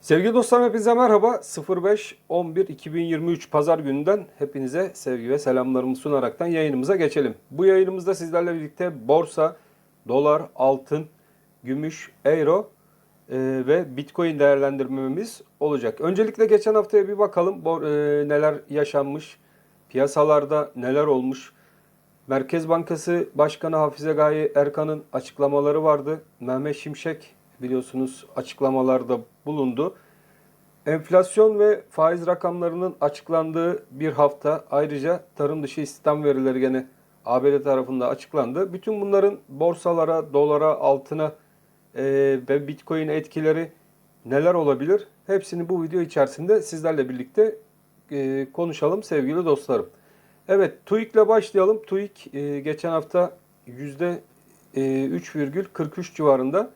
Sevgili dostlarım hepinize merhaba. 05-11-2023 Pazar gününden hepinize sevgi ve selamlarımı sunaraktan yayınımıza geçelim. Bu yayınımızda sizlerle birlikte borsa, dolar, altın, gümüş, euro e, ve bitcoin değerlendirmemiz olacak. Öncelikle geçen haftaya bir bakalım e, neler yaşanmış, piyasalarda neler olmuş. Merkez Bankası Başkanı Hafize Gaye Erkan'ın açıklamaları vardı. Mehmet Şimşek biliyorsunuz açıklamalarda bulundu. Enflasyon ve faiz rakamlarının açıklandığı bir hafta ayrıca tarım dışı istihdam verileri gene ABD tarafında açıklandı. Bütün bunların borsalara, dolara, altına e, ve bitcoin'e etkileri neler olabilir? Hepsini bu video içerisinde sizlerle birlikte e, konuşalım sevgili dostlarım. Evet TÜİK ile başlayalım. TÜİK e, geçen hafta %3,43 civarında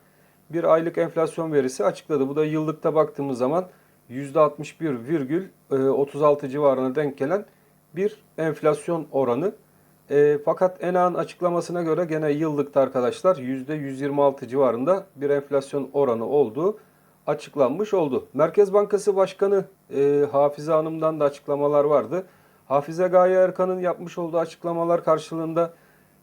bir aylık enflasyon verisi açıkladı. Bu da yıllıkta baktığımız zaman %61,36 civarına denk gelen bir enflasyon oranı. E, fakat ENA'nın açıklamasına göre gene yıllıkta arkadaşlar %126 civarında bir enflasyon oranı olduğu açıklanmış oldu. Merkez Bankası Başkanı e, Hafize Hanım'dan da açıklamalar vardı. Hafize Gaye Erkan'ın yapmış olduğu açıklamalar karşılığında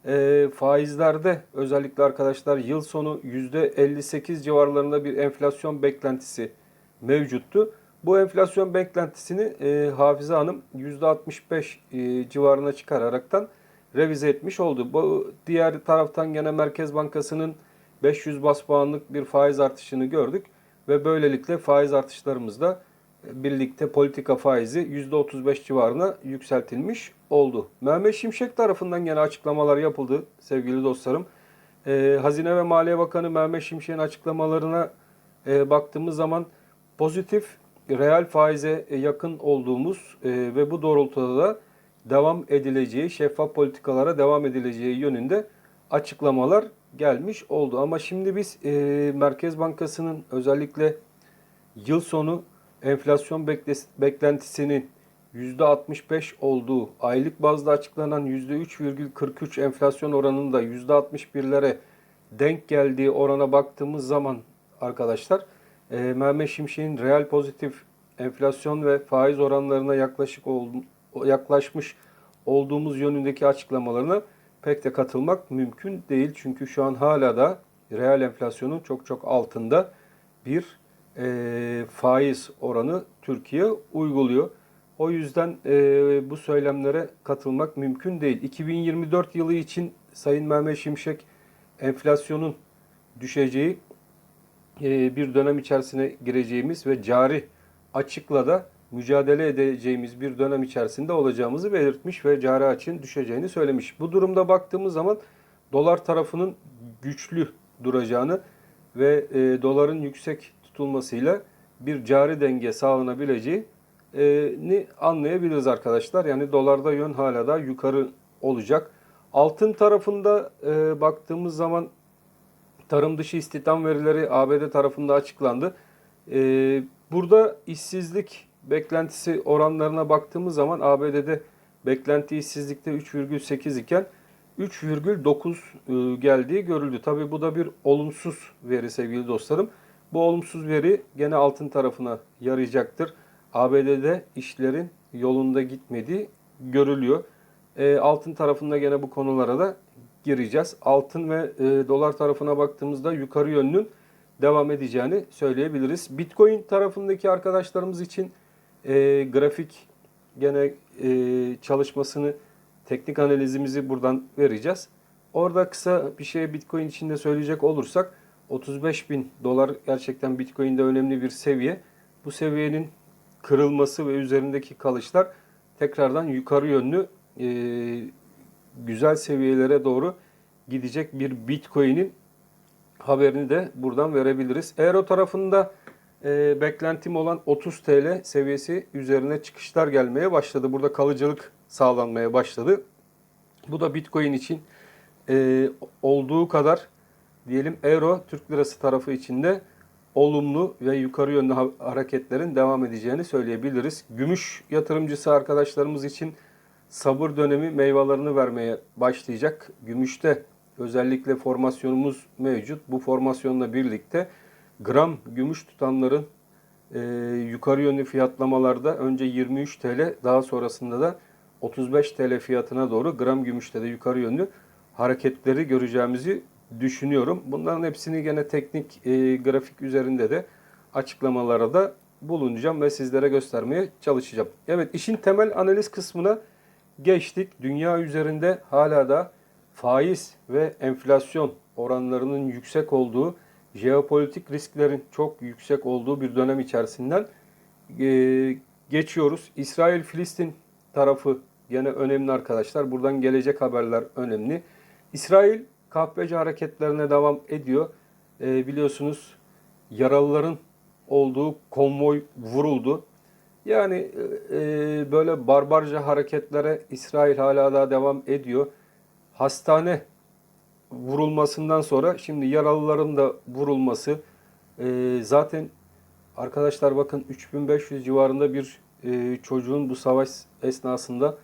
e, faizlerde özellikle arkadaşlar yıl sonu %58 civarlarında bir enflasyon beklentisi mevcuttu. Bu enflasyon beklentisini e, Hafize Hanım %65 e, civarına çıkararaktan revize etmiş oldu. Bu diğer taraftan gene Merkez Bankası'nın 500 bas puanlık bir faiz artışını gördük ve böylelikle faiz artışlarımız da birlikte politika faizi %35 civarına yükseltilmiş oldu. Mehmet Şimşek tarafından gene açıklamalar yapıldı sevgili dostlarım. Ee, Hazine ve Maliye Bakanı Mehmet Şimşek'in açıklamalarına e, baktığımız zaman pozitif reel faize yakın olduğumuz e, ve bu doğrultuda da devam edileceği, şeffaf politikalara devam edileceği yönünde açıklamalar gelmiş oldu. Ama şimdi biz e, Merkez Bankası'nın özellikle yıl sonu enflasyon beklentisinin %65 olduğu, aylık bazda açıklanan %3,43 enflasyon oranının da %61'lere denk geldiği orana baktığımız zaman arkadaşlar e, Mehmet Şimşek'in reel pozitif enflasyon ve faiz oranlarına yaklaşık ol, yaklaşmış olduğumuz yönündeki açıklamalarına pek de katılmak mümkün değil. Çünkü şu an hala da reel enflasyonun çok çok altında bir e, faiz oranı Türkiye uyguluyor. O yüzden e, bu söylemlere katılmak mümkün değil. 2024 yılı için Sayın Mehmet Şimşek enflasyonun düşeceği e, bir dönem içerisine gireceğimiz ve cari açıkla da mücadele edeceğimiz bir dönem içerisinde olacağımızı belirtmiş ve cari açığın düşeceğini söylemiş. Bu durumda baktığımız zaman dolar tarafının güçlü duracağını ve e, doların yüksek tutulmasıyla bir cari denge sağlanabileceğini anlayabiliriz arkadaşlar. Yani dolarda yön hala da yukarı olacak. Altın tarafında e, baktığımız zaman tarım dışı istihdam verileri ABD tarafında açıklandı. E, burada işsizlik beklentisi oranlarına baktığımız zaman ABD'de beklenti işsizlikte 3,8 iken 3,9 e, geldiği görüldü. Tabii bu da bir olumsuz veri sevgili dostlarım. Bu olumsuz veri gene altın tarafına yarayacaktır. ABD'de işlerin yolunda gitmediği görülüyor. E, altın tarafında gene bu konulara da gireceğiz. Altın ve e, dolar tarafına baktığımızda yukarı yönlü devam edeceğini söyleyebiliriz. Bitcoin tarafındaki arkadaşlarımız için e, grafik gene e, çalışmasını teknik analizimizi buradan vereceğiz. Orada kısa bir şey Bitcoin içinde söyleyecek olursak 35 bin dolar gerçekten Bitcoin'de önemli bir seviye. Bu seviyenin kırılması ve üzerindeki kalışlar tekrardan yukarı yönlü e, güzel seviyelere doğru gidecek bir Bitcoin'in haberini de buradan verebiliriz. Euro tarafında e, beklentim olan 30 TL seviyesi üzerine çıkışlar gelmeye başladı. Burada kalıcılık sağlanmaya başladı. Bu da Bitcoin için e, olduğu kadar diyelim Euro Türk Lirası tarafı içinde olumlu ve yukarı yönlü ha- hareketlerin devam edeceğini söyleyebiliriz. Gümüş yatırımcısı arkadaşlarımız için sabır dönemi meyvelerini vermeye başlayacak. Gümüşte özellikle formasyonumuz mevcut. Bu formasyonla birlikte gram gümüş tutanların e, yukarı yönlü fiyatlamalarda önce 23 TL daha sonrasında da 35 TL fiyatına doğru gram gümüşte de yukarı yönlü hareketleri göreceğimizi düşünüyorum. Bunların hepsini gene teknik e, grafik üzerinde de açıklamalara da bulunacağım ve sizlere göstermeye çalışacağım. Evet işin temel analiz kısmına geçtik. Dünya üzerinde hala da faiz ve enflasyon oranlarının yüksek olduğu, jeopolitik risklerin çok yüksek olduğu bir dönem içerisinden e, geçiyoruz. İsrail-Filistin tarafı gene önemli arkadaşlar. Buradan gelecek haberler önemli. İsrail kahveci hareketlerine devam ediyor. E, biliyorsunuz yaralıların olduğu konvoy vuruldu. Yani e, e, böyle barbarca hareketlere İsrail hala daha devam ediyor. Hastane vurulmasından sonra şimdi yaralıların da vurulması e, zaten arkadaşlar bakın 3500 civarında bir e, çocuğun bu savaş esnasında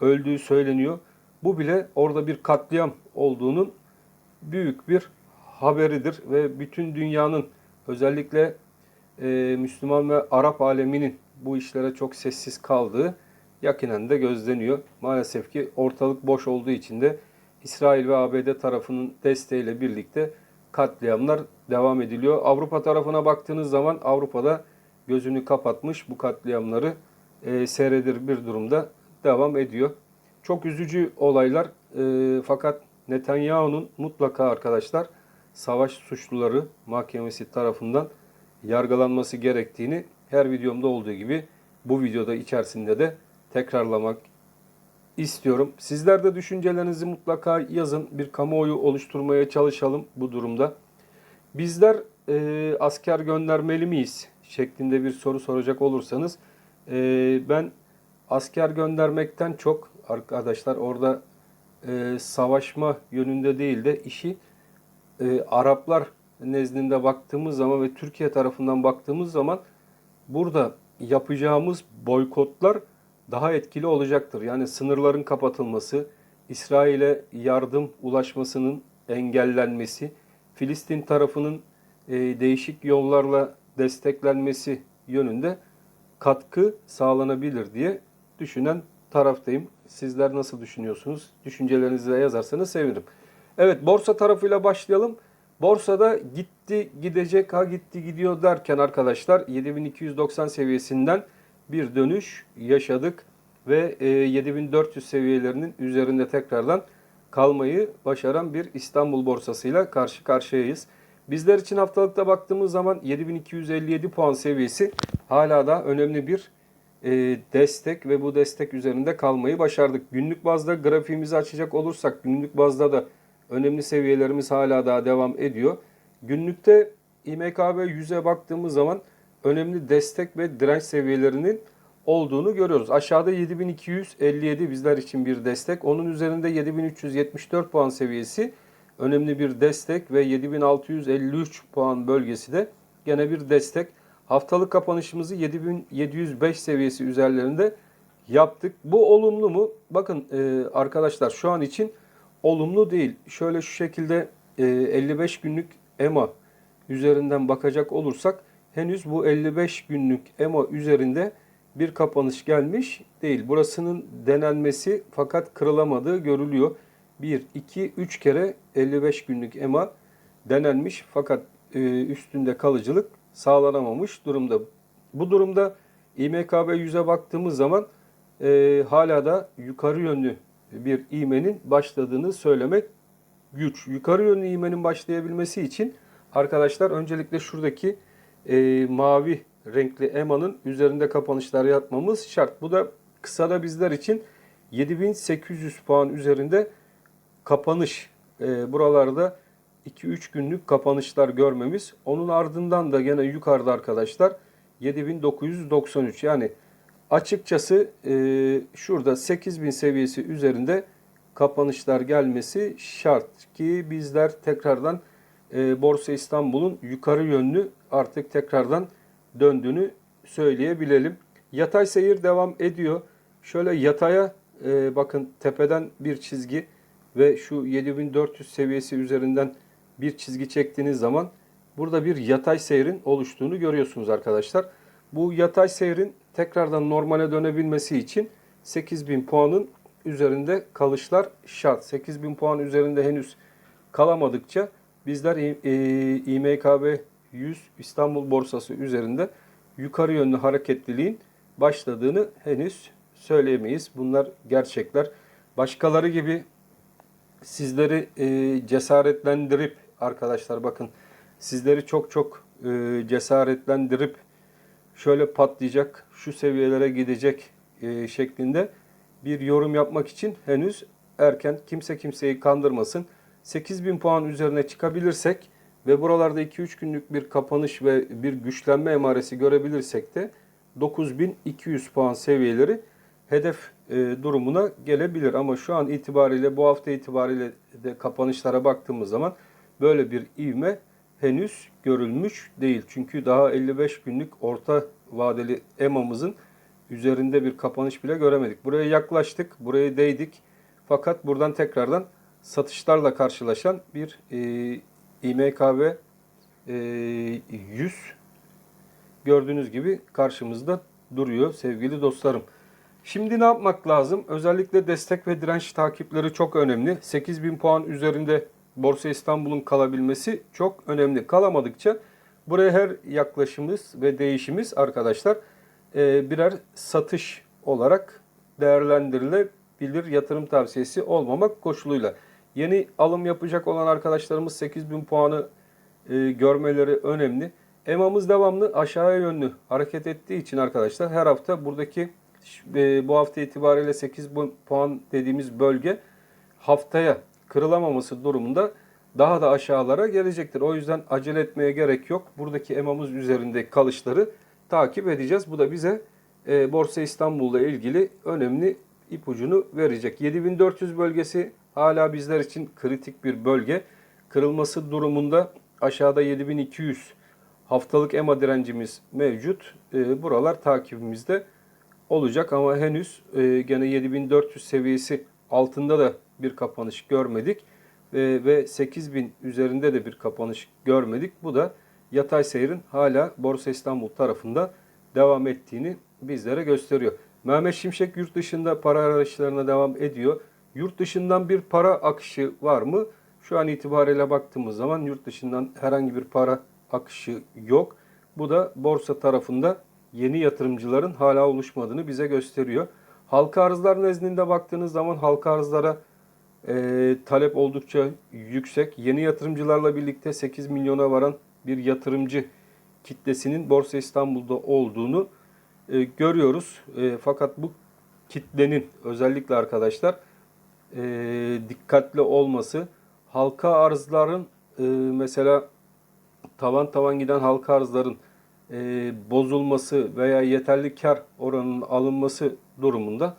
öldüğü söyleniyor. Bu bile orada bir katliam olduğunun büyük bir haberidir ve bütün dünyanın özellikle e, Müslüman ve Arap aleminin bu işlere çok sessiz kaldığı yakinen de gözleniyor. Maalesef ki ortalık boş olduğu için de İsrail ve ABD tarafının desteğiyle birlikte katliamlar devam ediliyor. Avrupa tarafına baktığınız zaman Avrupa'da gözünü kapatmış bu katliamları e, seyredir bir durumda devam ediyor. Çok üzücü olaylar e, fakat Netanyahu'nun mutlaka arkadaşlar savaş suçluları mahkemesi tarafından yargılanması gerektiğini her videomda olduğu gibi bu videoda içerisinde de tekrarlamak istiyorum. Sizler de düşüncelerinizi mutlaka yazın. Bir kamuoyu oluşturmaya çalışalım bu durumda. Bizler e, asker göndermeli miyiz? şeklinde bir soru soracak olursanız e, ben asker göndermekten çok arkadaşlar orada e, savaşma yönünde değil de işi e, Araplar nezdinde baktığımız zaman ve Türkiye tarafından baktığımız zaman burada yapacağımız boykotlar daha etkili olacaktır. Yani sınırların kapatılması, İsrail'e yardım ulaşmasının engellenmesi, Filistin tarafının e, değişik yollarla desteklenmesi yönünde katkı sağlanabilir diye düşünen taraftayım. Sizler nasıl düşünüyorsunuz? Düşüncelerinizi de yazarsanız sevinirim. Evet borsa tarafıyla başlayalım. Borsada gitti gidecek ha gitti gidiyor derken arkadaşlar 7290 seviyesinden bir dönüş yaşadık ve 7400 seviyelerinin üzerinde tekrardan kalmayı başaran bir İstanbul borsasıyla karşı karşıyayız. Bizler için haftalıkta baktığımız zaman 7257 puan seviyesi hala da önemli bir e, destek ve bu destek üzerinde kalmayı başardık. Günlük bazda grafiğimizi açacak olursak günlük bazda da önemli seviyelerimiz hala daha devam ediyor. Günlükte İMKB 100'e baktığımız zaman önemli destek ve direnç seviyelerinin olduğunu görüyoruz. Aşağıda 7257 bizler için bir destek. Onun üzerinde 7374 puan seviyesi önemli bir destek ve 7653 puan bölgesi de gene bir destek. Haftalık kapanışımızı 7705 seviyesi üzerlerinde yaptık. Bu olumlu mu? Bakın e, arkadaşlar şu an için olumlu değil. Şöyle şu şekilde e, 55 günlük EMA üzerinden bakacak olursak henüz bu 55 günlük EMA üzerinde bir kapanış gelmiş değil. Burasının denenmesi fakat kırılamadığı görülüyor. 1, 2, 3 kere 55 günlük EMA denenmiş fakat e, üstünde kalıcılık sağlanamamış durumda. Bu durumda İMKB 100'e baktığımız zaman e, hala da yukarı yönlü bir iğmenin başladığını söylemek güç. Yukarı yönlü iğmenin başlayabilmesi için arkadaşlar öncelikle şuradaki e, mavi renkli EMA'nın üzerinde kapanışlar yapmamız şart. Bu da kısada bizler için 7800 puan üzerinde kapanış. E, buralarda 2-3 günlük kapanışlar görmemiz. Onun ardından da gene yukarıda arkadaşlar 7993 yani açıkçası e, şurada 8000 seviyesi üzerinde kapanışlar gelmesi şart ki bizler tekrardan e, Borsa İstanbul'un yukarı yönlü artık tekrardan döndüğünü söyleyebilelim. Yatay seyir devam ediyor. Şöyle yataya e, bakın tepeden bir çizgi ve şu 7400 seviyesi üzerinden bir çizgi çektiğiniz zaman burada bir yatay seyrin oluştuğunu görüyorsunuz arkadaşlar. Bu yatay seyrin tekrardan normale dönebilmesi için 8000 puanın üzerinde kalışlar şart. 8000 puan üzerinde henüz kalamadıkça bizler e, İMKB 100 İstanbul borsası üzerinde yukarı yönlü hareketliliğin başladığını henüz söyleyemeyiz. Bunlar gerçekler. Başkaları gibi sizleri e, cesaretlendirip arkadaşlar bakın sizleri çok çok e, cesaretlendirip şöyle patlayacak, şu seviyelere gidecek e, şeklinde bir yorum yapmak için henüz erken. Kimse kimseyi kandırmasın. 8000 puan üzerine çıkabilirsek ve buralarda 2-3 günlük bir kapanış ve bir güçlenme emaresi görebilirsek de 9200 puan seviyeleri hedef e, durumuna gelebilir. Ama şu an itibariyle bu hafta itibariyle de kapanışlara baktığımız zaman böyle bir ivme henüz görülmüş değil. Çünkü daha 55 günlük orta vadeli EMA'mızın üzerinde bir kapanış bile göremedik. Buraya yaklaştık, buraya değdik. Fakat buradan tekrardan satışlarla karşılaşan bir e, İMKB e, 100 gördüğünüz gibi karşımızda duruyor sevgili dostlarım. Şimdi ne yapmak lazım? Özellikle destek ve direnç takipleri çok önemli. 8000 puan üzerinde Borsa İstanbul'un kalabilmesi çok önemli. Kalamadıkça buraya her yaklaşımımız ve değişimiz arkadaşlar e, birer satış olarak değerlendirilebilir yatırım tavsiyesi olmamak koşuluyla. Yeni alım yapacak olan arkadaşlarımız 8000 puanı e, görmeleri önemli. EMA'mız devamlı aşağıya yönlü hareket ettiği için arkadaşlar her hafta buradaki e, bu hafta itibariyle 8 puan dediğimiz bölge haftaya kırılamaması durumunda daha da aşağılara gelecektir. O yüzden acele etmeye gerek yok. Buradaki EMA'mız üzerinde kalışları takip edeceğiz. Bu da bize e, Borsa İstanbul'la ilgili önemli ipucunu verecek. 7400 bölgesi hala bizler için kritik bir bölge. Kırılması durumunda aşağıda 7200 haftalık EMA direncimiz mevcut. E, buralar takibimizde olacak ama henüz e, gene 7400 seviyesi altında da bir kapanış görmedik. E, ve 8000 üzerinde de bir kapanış görmedik. Bu da yatay seyrin hala Borsa İstanbul tarafında devam ettiğini bizlere gösteriyor. Mehmet Şimşek yurt dışında para arayışlarına devam ediyor. Yurt dışından bir para akışı var mı? Şu an itibariyle baktığımız zaman yurt dışından herhangi bir para akışı yok. Bu da borsa tarafında yeni yatırımcıların hala oluşmadığını bize gösteriyor. Halka arzlar nezdinde baktığınız zaman halka arzlara e, talep oldukça yüksek. Yeni yatırımcılarla birlikte 8 milyona varan bir yatırımcı kitlesinin Borsa İstanbul'da olduğunu e, görüyoruz. E, fakat bu kitlenin özellikle arkadaşlar e, dikkatli olması, halka arzların e, mesela tavan tavan giden halka arzların e, bozulması veya yeterli kar oranının alınması durumunda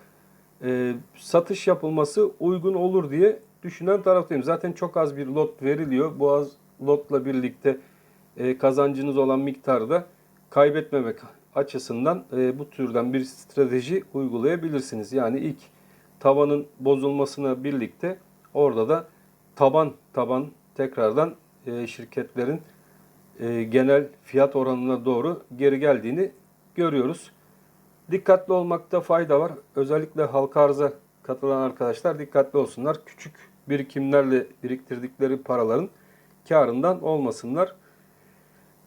e, satış yapılması uygun olur diye düşünen taraftayım. Zaten çok az bir lot veriliyor. Bu az lotla birlikte e, kazancınız olan miktarda kaybetmemek açısından e, bu türden bir strateji uygulayabilirsiniz. Yani ilk tavanın bozulmasına birlikte orada da taban taban tekrardan e, şirketlerin e, genel fiyat oranına doğru geri geldiğini görüyoruz. Dikkatli olmakta fayda var. Özellikle halka arza katılan arkadaşlar dikkatli olsunlar. Küçük birikimlerle biriktirdikleri paraların karından olmasınlar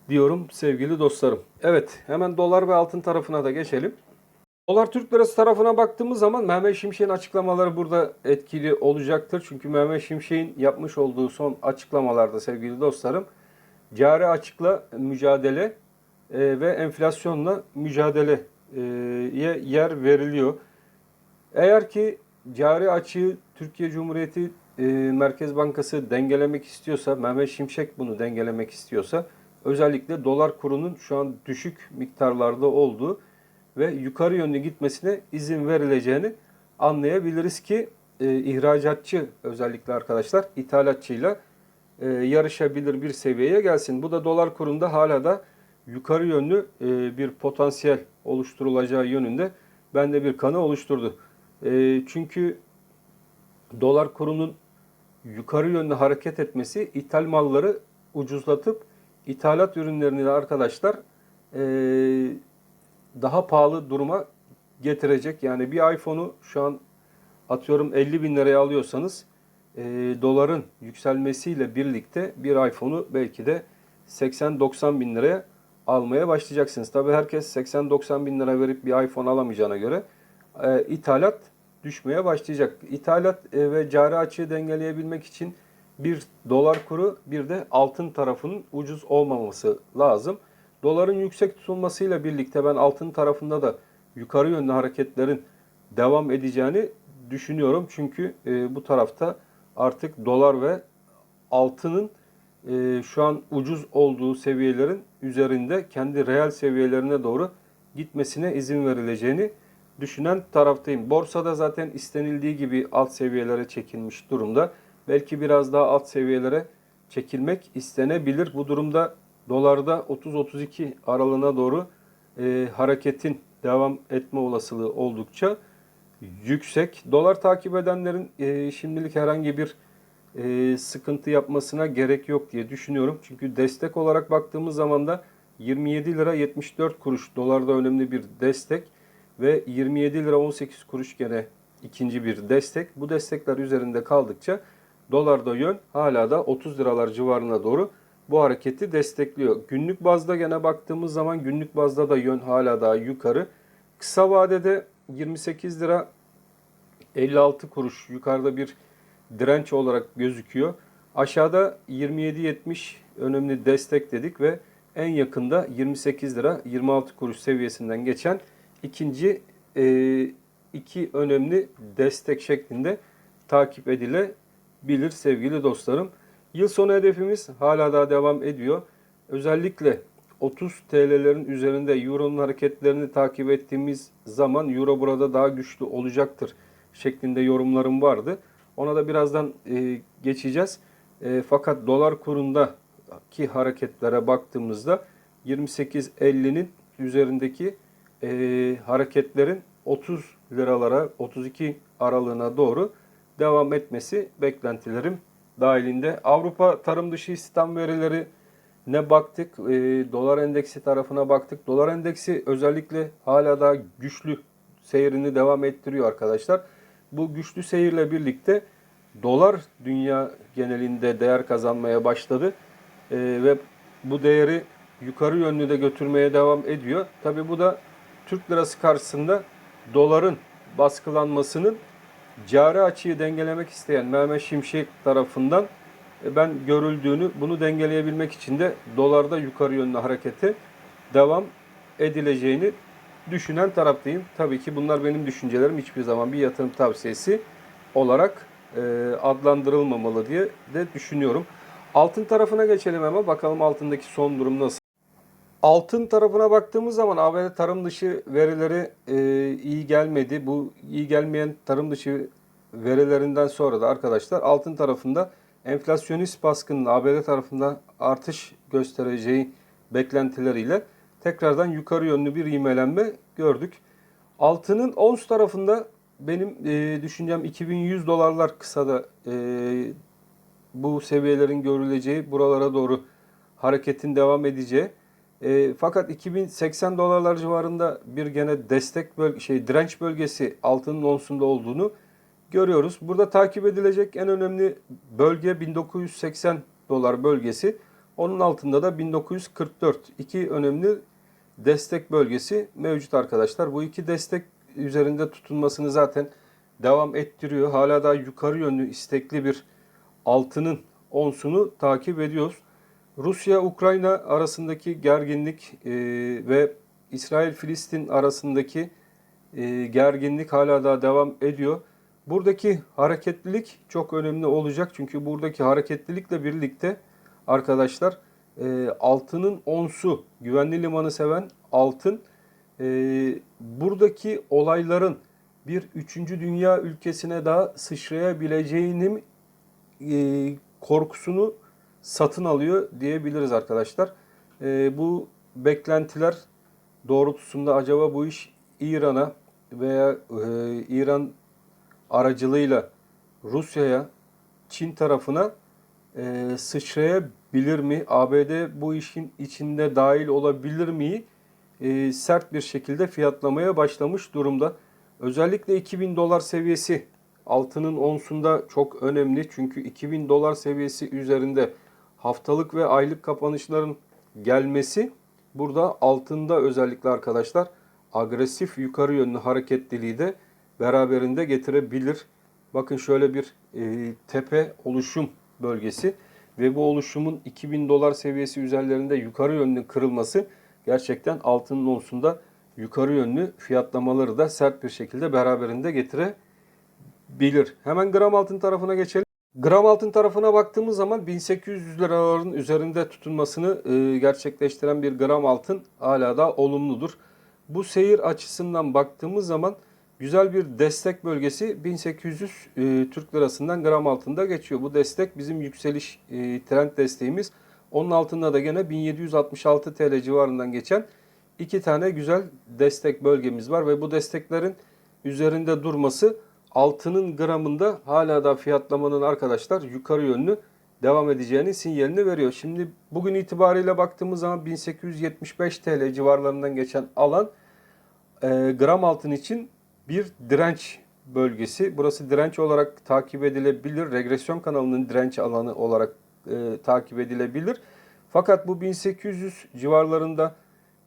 diyorum sevgili dostlarım. Evet hemen dolar ve altın tarafına da geçelim. Dolar Türk Lirası tarafına baktığımız zaman Mehmet Şimşek'in açıklamaları burada etkili olacaktır. Çünkü Mehmet Şimşek'in yapmış olduğu son açıklamalarda sevgili dostlarım cari açıkla mücadele e, ve enflasyonla mücadeleye yer veriliyor. Eğer ki cari açığı Türkiye Cumhuriyeti e, Merkez Bankası dengelemek istiyorsa, Mehmet Şimşek bunu dengelemek istiyorsa özellikle dolar kurunun şu an düşük miktarlarda olduğu ve yukarı yönlü gitmesine izin verileceğini anlayabiliriz ki e, ihracatçı özellikle arkadaşlar ithalatçıyla e, yarışabilir bir seviyeye gelsin. Bu da dolar kurunda hala da yukarı yönlü e, bir potansiyel oluşturulacağı yönünde bende bir kanı oluşturdu. E, çünkü dolar kurunun yukarı yönlü hareket etmesi ithal malları ucuzlatıp ithalat ürünlerini de arkadaşlar e, daha pahalı duruma getirecek. Yani bir iPhone'u şu an atıyorum 50 bin liraya alıyorsanız e, doların yükselmesiyle birlikte bir iPhone'u belki de 80-90 bin liraya almaya başlayacaksınız. Tabi herkes 80-90 bin lira verip bir iPhone alamayacağına göre e, ithalat düşmeye başlayacak. İthalat e, ve cari açığı dengeleyebilmek için bir dolar kuru bir de altın tarafının ucuz olmaması lazım. Doların yüksek tutulmasıyla birlikte ben altın tarafında da yukarı yönlü hareketlerin devam edeceğini düşünüyorum. Çünkü e, bu tarafta artık dolar ve altının e, şu an ucuz olduğu seviyelerin üzerinde kendi reel seviyelerine doğru gitmesine izin verileceğini düşünen taraftayım. Borsada zaten istenildiği gibi alt seviyelere çekilmiş durumda. Belki biraz daha alt seviyelere çekilmek istenebilir. Bu durumda dolarda 30-32 aralığına doğru e, hareketin devam etme olasılığı oldukça yüksek. Dolar takip edenlerin e, şimdilik herhangi bir e, sıkıntı yapmasına gerek yok diye düşünüyorum. Çünkü destek olarak baktığımız zaman da 27 lira 74 kuruş dolarda önemli bir destek ve 27 lira 18 kuruş gene ikinci bir destek. Bu destekler üzerinde kaldıkça dolarda yön hala da 30 liralar civarına doğru bu hareketi destekliyor. Günlük bazda gene baktığımız zaman günlük bazda da yön hala daha yukarı. Kısa vadede 28 lira 56 kuruş yukarıda bir direnç olarak gözüküyor. Aşağıda 27.70 önemli destek dedik ve en yakında 28 lira 26 kuruş seviyesinden geçen ikinci e, iki önemli destek şeklinde takip edilebilir sevgili dostlarım. Yıl sonu hedefimiz hala daha devam ediyor. Özellikle 30 TL'lerin üzerinde Euro'nun hareketlerini takip ettiğimiz zaman Euro burada daha güçlü olacaktır şeklinde yorumlarım vardı. Ona da birazdan e, geçeceğiz. E, fakat dolar kurundaki hareketlere baktığımızda 28.50'nin üzerindeki e, hareketlerin 30 liralara 32 aralığına doğru devam etmesi beklentilerim dahilinde. Avrupa tarım dışı istihdam verileri ne baktık? E, dolar endeksi tarafına baktık. Dolar endeksi özellikle hala daha güçlü seyrini devam ettiriyor arkadaşlar. Bu güçlü seyirle birlikte dolar dünya genelinde değer kazanmaya başladı. E, ve bu değeri yukarı yönlü de götürmeye devam ediyor. Tabi bu da Türk lirası karşısında doların baskılanmasının cari açıyı dengelemek isteyen Mehmet Şimşek tarafından e, ben görüldüğünü, bunu dengeleyebilmek için de dolarda yukarı yönlü hareketi devam edileceğini düşünen taraftayım. Tabii ki bunlar benim düşüncelerim. Hiçbir zaman bir yatırım tavsiyesi olarak e, adlandırılmamalı diye de düşünüyorum. Altın tarafına geçelim hemen. Bakalım altındaki son durum nasıl? Altın tarafına baktığımız zaman ABD tarım dışı verileri e, iyi gelmedi. Bu iyi gelmeyen tarım dışı verilerinden sonra da arkadaşlar altın tarafında enflasyonist baskının ABD tarafında artış göstereceği beklentileriyle tekrardan yukarı yönlü bir ivmelenme gördük. Altının ons tarafında benim e, düşüncem 2100 dolarlar kısada e, bu seviyelerin görüleceği, buralara doğru hareketin devam edeceği. E, fakat 2080 dolarlar civarında bir gene destek bölge, şey direnç bölgesi altının onsunda olduğunu görüyoruz. Burada takip edilecek en önemli bölge 1980 dolar bölgesi. Onun altında da 1944. İki önemli destek bölgesi mevcut arkadaşlar. Bu iki destek üzerinde tutunmasını zaten devam ettiriyor. Hala daha yukarı yönlü istekli bir altının onsunu takip ediyoruz. Rusya-Ukrayna arasındaki gerginlik e, ve İsrail-Filistin arasındaki e, gerginlik hala daha devam ediyor. Buradaki hareketlilik çok önemli olacak. Çünkü buradaki hareketlilikle birlikte arkadaşlar e, altının onsu, güvenli limanı seven altın e, buradaki olayların bir üçüncü dünya ülkesine daha sıçrayabileceğinin e, korkusunu satın alıyor diyebiliriz arkadaşlar. E, bu beklentiler doğrultusunda acaba bu iş İran'a veya e, İran aracılığıyla Rusya'ya, Çin tarafına e, sıçrayabilir mi? ABD bu işin içinde dahil olabilir mi? e, sert bir şekilde fiyatlamaya başlamış durumda. Özellikle 2000 dolar seviyesi altının onsunda çok önemli. Çünkü 2000 dolar seviyesi üzerinde haftalık ve aylık kapanışların gelmesi burada altında özellikle arkadaşlar agresif yukarı yönlü hareketliliği de beraberinde getirebilir. Bakın şöyle bir e, tepe oluşum bölgesi ve bu oluşumun 2000 dolar seviyesi üzerlerinde yukarı yönlü kırılması gerçekten altının onsunda yukarı yönlü fiyatlamaları da sert bir şekilde beraberinde getirebilir. Hemen gram altın tarafına geçelim. Gram altın tarafına baktığımız zaman 1800 liraların üzerinde tutunmasını e, gerçekleştiren bir gram altın hala da olumludur. Bu seyir açısından baktığımız zaman güzel bir destek bölgesi 1800 e, Türk lirasından gram altında geçiyor. Bu destek bizim yükseliş e, trend desteğimiz. Onun altında da gene 1766 TL civarından geçen iki tane güzel destek bölgemiz var ve bu desteklerin üzerinde durması altının gramında hala da fiyatlamanın arkadaşlar yukarı yönlü devam edeceğini sinyalini veriyor. Şimdi bugün itibariyle baktığımız zaman 1875 TL civarlarından geçen alan e, gram altın için bir direnç bölgesi. Burası direnç olarak takip edilebilir. Regresyon kanalının direnç alanı olarak e, takip edilebilir. Fakat bu 1800 civarlarında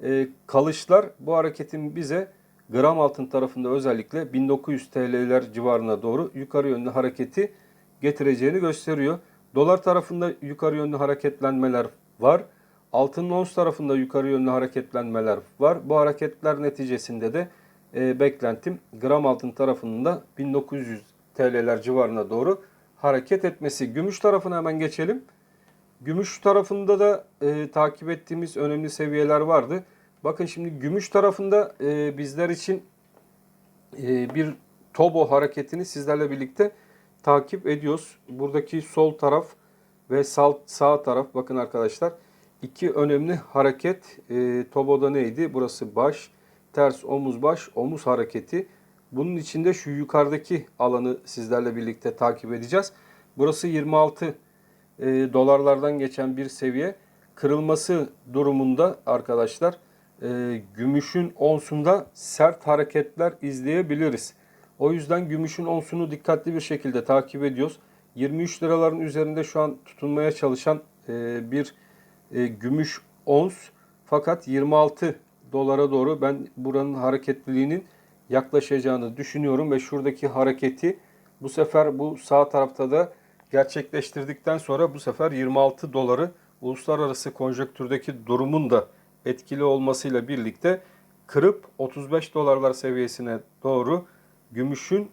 e, kalışlar bu hareketin bize gram altın tarafında özellikle 1900 TL'ler civarına doğru yukarı yönlü hareketi getireceğini gösteriyor. Dolar tarafında yukarı yönlü hareketlenmeler var. Altın ons tarafında yukarı yönlü hareketlenmeler var. Bu hareketler neticesinde de e, beklentim gram altın tarafının da 1900 TL'ler civarına doğru hareket etmesi. Gümüş tarafına hemen geçelim. Gümüş tarafında da e, takip ettiğimiz önemli seviyeler vardı. Bakın şimdi gümüş tarafında e, bizler için e, bir Tobo hareketini sizlerle birlikte takip ediyoruz. Buradaki sol taraf ve sağ, sağ taraf bakın arkadaşlar iki önemli hareket. E, Tobo'da neydi? Burası baş, ters omuz baş, omuz hareketi. Bunun içinde şu yukarıdaki alanı sizlerle birlikte takip edeceğiz. Burası 26 e, dolarlardan geçen bir seviye. Kırılması durumunda arkadaşlar e, gümüşün onsunda sert hareketler izleyebiliriz. O yüzden gümüşün onsunu dikkatli bir şekilde takip ediyoruz. 23 liraların üzerinde şu an tutunmaya çalışan e, bir e, gümüş ons. Fakat 26 dolara doğru ben buranın hareketliliğinin yaklaşacağını düşünüyorum ve şuradaki hareketi bu sefer bu sağ tarafta da gerçekleştirdikten sonra bu sefer 26 doları uluslararası konjonktürdeki durumun da etkili olmasıyla birlikte kırıp 35 dolarlar seviyesine doğru gümüşün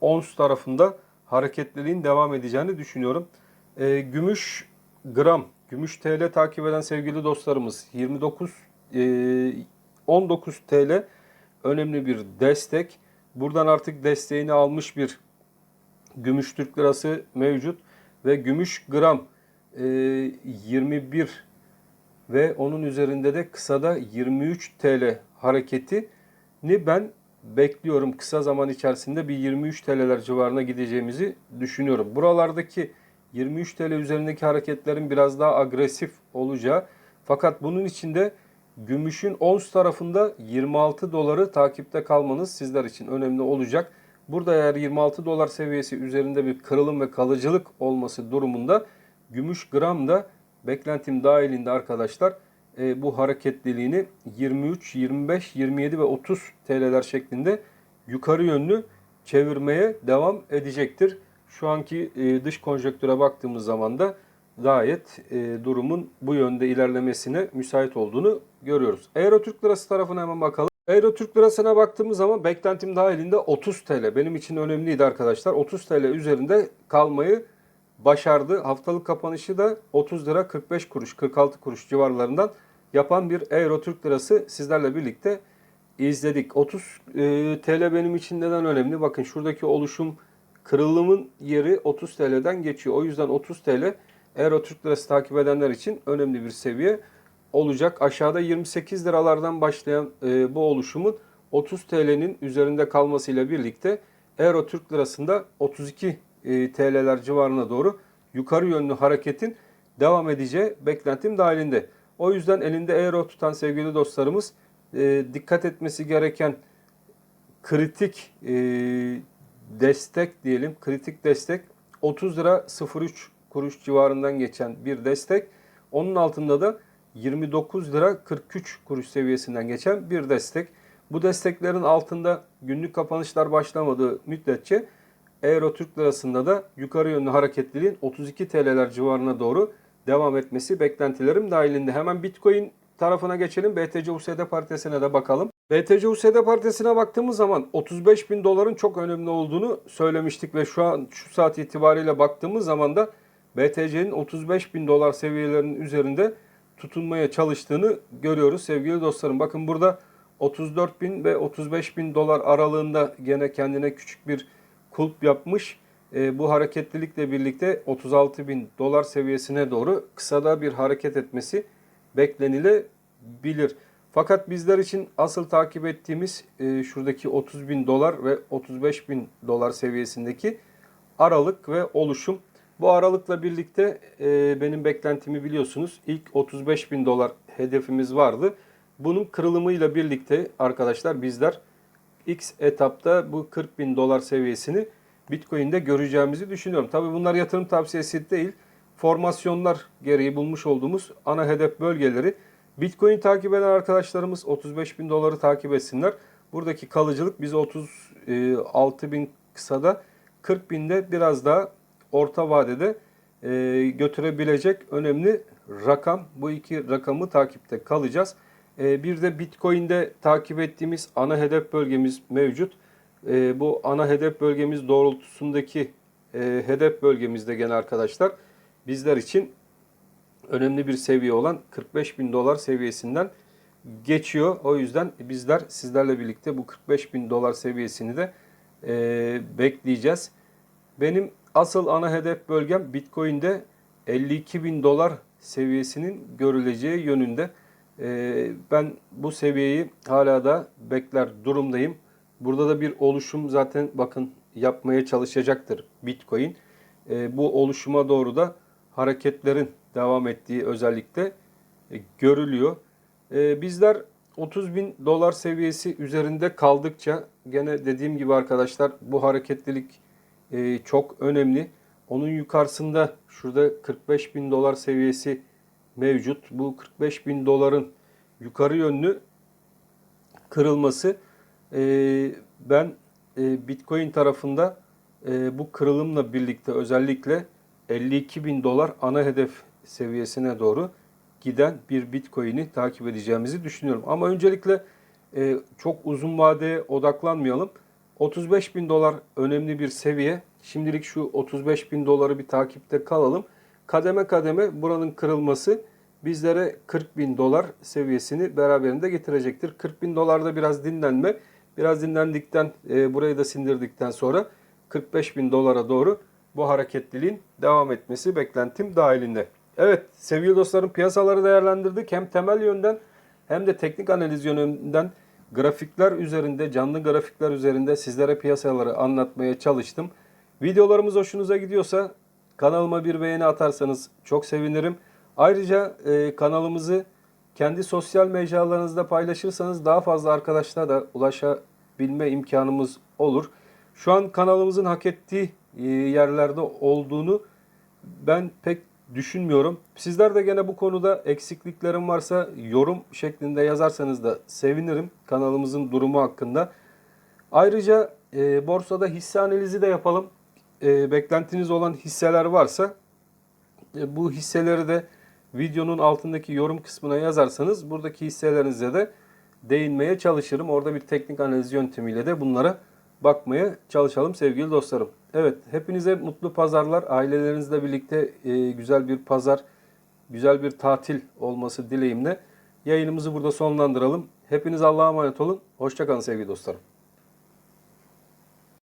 ons tarafında hareketliliğin devam edeceğini düşünüyorum. E, gümüş gram, gümüş TL takip eden sevgili dostlarımız 29 e, 19 TL önemli bir destek. Buradan artık desteğini almış bir gümüş Türk lirası mevcut ve gümüş gram e, 21 ve onun üzerinde de kısada 23 TL hareketini ben bekliyorum. Kısa zaman içerisinde bir 23 TL'ler civarına gideceğimizi düşünüyorum. Buralardaki 23 TL üzerindeki hareketlerin biraz daha agresif olacağı fakat bunun içinde gümüşün ons tarafında 26 doları takipte kalmanız sizler için önemli olacak. Burada eğer 26 dolar seviyesi üzerinde bir kırılım ve kalıcılık olması durumunda gümüş gram da beklentim dahilinde arkadaşlar e, bu hareketliliğini 23, 25, 27 ve 30 TL'ler şeklinde yukarı yönlü çevirmeye devam edecektir. Şu anki e, dış konjöktüre baktığımız zaman da gayet e, durumun bu yönde ilerlemesine müsait olduğunu görüyoruz. Euro Türk Lirası tarafına hemen bakalım. Euro Türk Lirası'na baktığımız zaman beklentim dahilinde 30 TL. Benim için önemliydi arkadaşlar. 30 TL üzerinde kalmayı başardı. Haftalık kapanışı da 30 lira 45 kuruş 46 kuruş civarlarından yapan bir Euro Türk Lirası sizlerle birlikte izledik. 30 e, TL benim için neden önemli? Bakın şuradaki oluşum kırılımın yeri 30 TL'den geçiyor. O yüzden 30 TL Euro Türk Lirası takip edenler için önemli bir seviye olacak. Aşağıda 28 liralardan başlayan e, bu oluşumun 30 TL'nin üzerinde kalmasıyla birlikte Euro Türk Lirası'nda 32 e, TL'ler civarına doğru yukarı yönlü hareketin devam edeceği beklentim dahilinde. O yüzden elinde euro tutan sevgili dostlarımız e, dikkat etmesi gereken kritik destek diyelim. Kritik destek 30 lira 03 kuruş civarından geçen bir destek. Onun altında da 29 lira 43 kuruş seviyesinden geçen bir destek. Bu desteklerin altında günlük kapanışlar başlamadığı müddetçe Euro Türk Lirası'nda da yukarı yönlü hareketliliğin 32 TL'ler civarına doğru devam etmesi beklentilerim dahilinde. Hemen Bitcoin tarafına geçelim. BTC USD paritesine de bakalım. BTC USD paritesine baktığımız zaman 35 bin doların çok önemli olduğunu söylemiştik ve şu an şu saat itibariyle baktığımız zaman da BTC'nin 35 bin dolar seviyelerinin üzerinde tutunmaya çalıştığını görüyoruz sevgili dostlarım. Bakın burada 34 bin ve 35 bin dolar aralığında gene kendine küçük bir kulp yapmış. E, bu hareketlilikle birlikte 36 bin dolar seviyesine doğru kısada bir hareket etmesi beklenilebilir. Fakat bizler için asıl takip ettiğimiz e, şuradaki 30 bin dolar ve 35 bin dolar seviyesindeki aralık ve oluşum. Bu aralıkla birlikte e, benim beklentimi biliyorsunuz. İlk 35 bin dolar hedefimiz vardı. Bunun kırılımıyla birlikte arkadaşlar bizler X etapta bu 40 bin dolar seviyesini Bitcoin'de göreceğimizi düşünüyorum. Tabi bunlar yatırım tavsiyesi değil. Formasyonlar gereği bulmuş olduğumuz ana hedef bölgeleri. Bitcoin takip eden arkadaşlarımız 35 bin doları takip etsinler. Buradaki kalıcılık bizi 36 bin kısada 40 binde biraz daha orta vadede e, götürebilecek önemli rakam. Bu iki rakamı takipte kalacağız. E, bir de Bitcoin'de takip ettiğimiz ana hedef bölgemiz mevcut. E, bu ana hedef bölgemiz doğrultusundaki hedef bölgemizde gene arkadaşlar bizler için önemli bir seviye olan 45 bin dolar seviyesinden geçiyor. O yüzden bizler sizlerle birlikte bu 45 bin dolar seviyesini de bekleyeceğiz. Benim asıl ana hedef bölgem Bitcoin'de 52 bin dolar seviyesinin görüleceği yönünde. E, ben bu seviyeyi hala da bekler durumdayım. Burada da bir oluşum zaten bakın yapmaya çalışacaktır Bitcoin. E, bu oluşuma doğru da hareketlerin devam ettiği özellikle e, görülüyor. E, bizler 30 bin dolar seviyesi üzerinde kaldıkça gene dediğim gibi arkadaşlar bu hareketlilik e, çok önemli. Onun yukarısında şurada 45 bin dolar seviyesi mevcut. Bu 45 bin doların yukarı yönlü kırılması ben Bitcoin tarafında bu kırılımla birlikte özellikle 52 bin dolar ana hedef seviyesine doğru giden bir Bitcoin'i takip edeceğimizi düşünüyorum. Ama öncelikle e, çok uzun vadeye odaklanmayalım. 35 bin dolar önemli bir seviye. Şimdilik şu 35 bin doları bir takipte kalalım. Kademe kademe buranın kırılması bizlere 40 bin dolar seviyesini beraberinde getirecektir. 40 bin dolarda biraz dinlenme. Biraz dinlendikten, e, burayı da sindirdikten sonra 45 bin dolara doğru bu hareketliliğin devam etmesi beklentim dahilinde. Evet sevgili dostlarım piyasaları değerlendirdik. Hem temel yönden hem de teknik analiz yönünden grafikler üzerinde, canlı grafikler üzerinde sizlere piyasaları anlatmaya çalıştım. Videolarımız hoşunuza gidiyorsa kanalıma bir beğeni atarsanız çok sevinirim. Ayrıca e, kanalımızı kendi sosyal mecralarınızda paylaşırsanız daha fazla arkadaşlara da ulaşabilme imkanımız olur. Şu an kanalımızın hak ettiği e, yerlerde olduğunu ben pek düşünmüyorum. Sizler de gene bu konuda eksikliklerim varsa yorum şeklinde yazarsanız da sevinirim kanalımızın durumu hakkında. Ayrıca e, borsada hisse analizi de yapalım. E, beklentiniz olan hisseler varsa e, bu hisseleri de videonun altındaki yorum kısmına yazarsanız buradaki hisselerinize de değinmeye çalışırım. Orada bir teknik analiz yöntemiyle de bunlara bakmaya çalışalım sevgili dostlarım. Evet, hepinize mutlu pazarlar. Ailelerinizle birlikte e, güzel bir pazar, güzel bir tatil olması dileğimle yayınımızı burada sonlandıralım. Hepiniz Allah'a emanet olun. Hoşçakalın sevgili dostlarım.